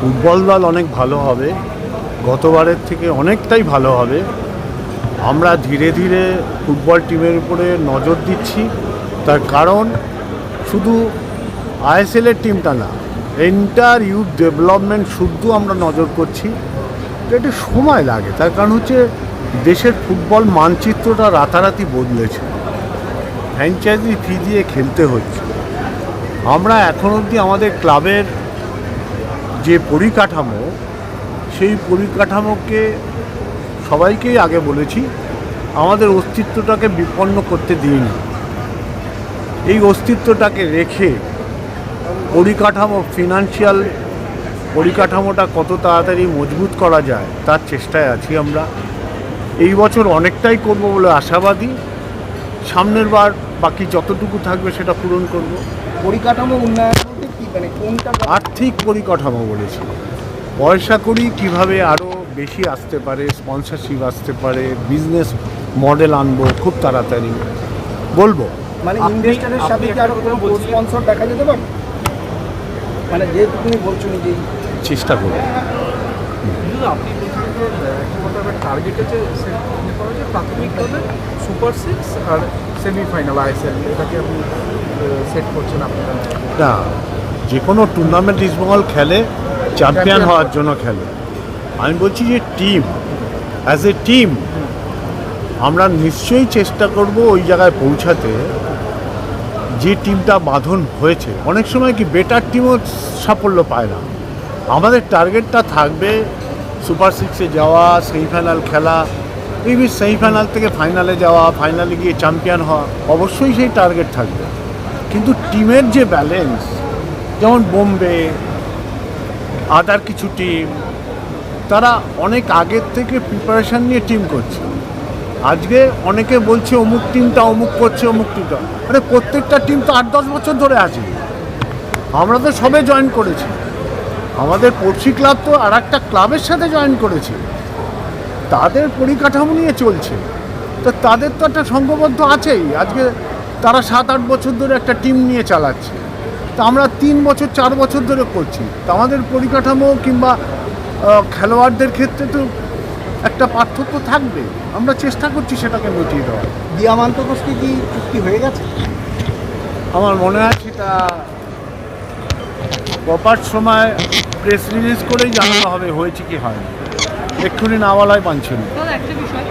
Football দল অনেক ভালো হবে, গতবারের থেকে অনেকটাই ভালো হবে। আমরা ধীরে ধীরে ফুটবল টিমের উপরে নজর দিচ্ছি। তার কারণ শুধু আইএসএলের টিমটা না এন্টার ইউথ ডেভেলপমেন্ট শুদ্ধ আমরা নজর করছি। তো একটু সময় লাগে, তার কারণ হচ্ছে দেশের ফুটবল মানচিত্রটা রাতারাতি বদলেছে। ফ্র্যাঞ্চাইজি ফি দিয়ে খেলতে হচ্ছে। আমরা এখন অবধি আমাদের ক্লাবের যে পরিকাঠামো, সেই পরিকাঠামোকে সবাইকেই আগে বলেছি, আমাদের অস্তিত্বটাকে বিপন্ন করতে দিইনি। এই অস্তিত্বটাকে রেখে পরিকাঠামো ফিনান্সিয়াল পরিকাঠামোটা কত তাড়াতাড়ি মজবুত করা যায়, তার চেষ্টায় আছি আমরা। এই বছর অনেকটাই করব বলে আশাবাদী। সামনের বার বাকি যতটুকু থাকবে সেটা পূরণ করব। পরিকাঠামো উন্নয়ন মানে কোনটা আর্থিক পরিকাঠামো বলেছি। পয়সা করি কীভাবে আরও বেশি আসতে পারে স্পন্সরশিপ আসতে পারে বিজনেস মডেল আনব খুব তাড়াতাড়ি। বলব মানে ইনভেস্টারের সাথে কি আর কোনো স্পন্সর দেখা যেতে পারে? মানে যেহেতু তুমি বলছো নিজেই। চেষ্টা করব। আপনি টার্গেট আছে সেট করা যায় প্রাথমিকভাবে সুপার সিক্স আর সেমিফাইনাল আইএসএল এটাকে আপনি সেট করছেন আপনারা? না যে কোনো টুর্নামেন্ট ইস্টবেঙ্গল খেলে চ্যাম্পিয়ন হওয়ার জন্য খেলে। আমি বলছি যে টিম অ্যাজ এ টিম আমরা নিশ্চয়ই চেষ্টা করব ওই জায়গায় পৌঁছাতে যে টিমটা বাঁধন হয়েছে। অনেক সময় কি বেটার টিমও সাফল্য পায় না। আমাদের টার্গেটটা থাকবে সুপার সিক্সে যাওয়া সেমিফাইনাল খেলা মেবি সেমিফাইনাল থেকে ফাইনালে যাওয়া ফাইনালে গিয়ে চ্যাম্পিয়ন হওয়া, অবশ্যই সেই টার্গেট থাকবে। কিন্তু টিমের যে ব্যালেন্স যেমন বোম্বে আদার কিছু টিম তারা অনেক আগের থেকে প্রিপারেশান নিয়ে টিম করছে। আজকে অনেকে বলছে, অমুক টিমটা অমুক করছে, অমুক টিমটা মানে প্রত্যেকটা টিম তো আট দশ বছর ধরে আছে। আমরা তো সবে জয়েন করেছি। আমাদের পড়শি ক্লাব তো আর একটা ক্লাবের সাথে জয়েন করেছে। তাদের পরিকাঠামো নিয়ে চলছে। তো তাদের তো একটা সংঘবদ্ধ আছেই। আজকে তারা সাত আট বছর ধরে একটা টিম নিয়ে চালাচ্ছে। তা আমরা তিন বছর চার বছর ধরে করছি। তা আমাদের পরিকাঠামো কিংবা খেলোয়াড়দের ক্ষেত্রে তো একটা পার্থক্য থাকবে। আমরা চেষ্টা করছি সেটাকে মিটিয়ে দেওয়ার। দিয়ামান্ত ঘোষকে কি চুক্তি হয়ে গেছে? আমার মনে হয় সেটা প্রপার সময় প্রেস রিলিজ করেই জানানো হবে হয়েছে কি হয় এক্ষুনি না বলাই পাঞ্ছে না দাদা একটা বিষয়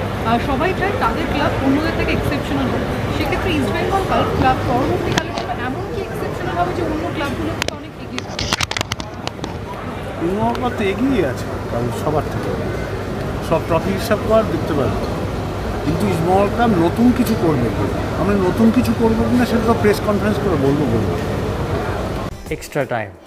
সবাই চায় তাদের ক্লাব অন্যদের থেকে এক্সেপশনাল হবে সেক্ষেত্রে ইস্ট বেঙ্গল ক্লাব পরবর্তীকালে এমন কি এক্সেপশনাল হবে যে অন্য ক্লাবগুলো অনেক এগিয়ে যাবে। তো এগিয়ে আছে কারণ সবার থেকে। সব ট্রফি হিসাব কর দেখতে পারবে কিন্তু ইসমল ক্লাব নতুন কিছু করবে আমরা নতুন কিছু করব কিনা সেটা তো প্রেস কনফারেন্স করে বলব বলব। Extra time.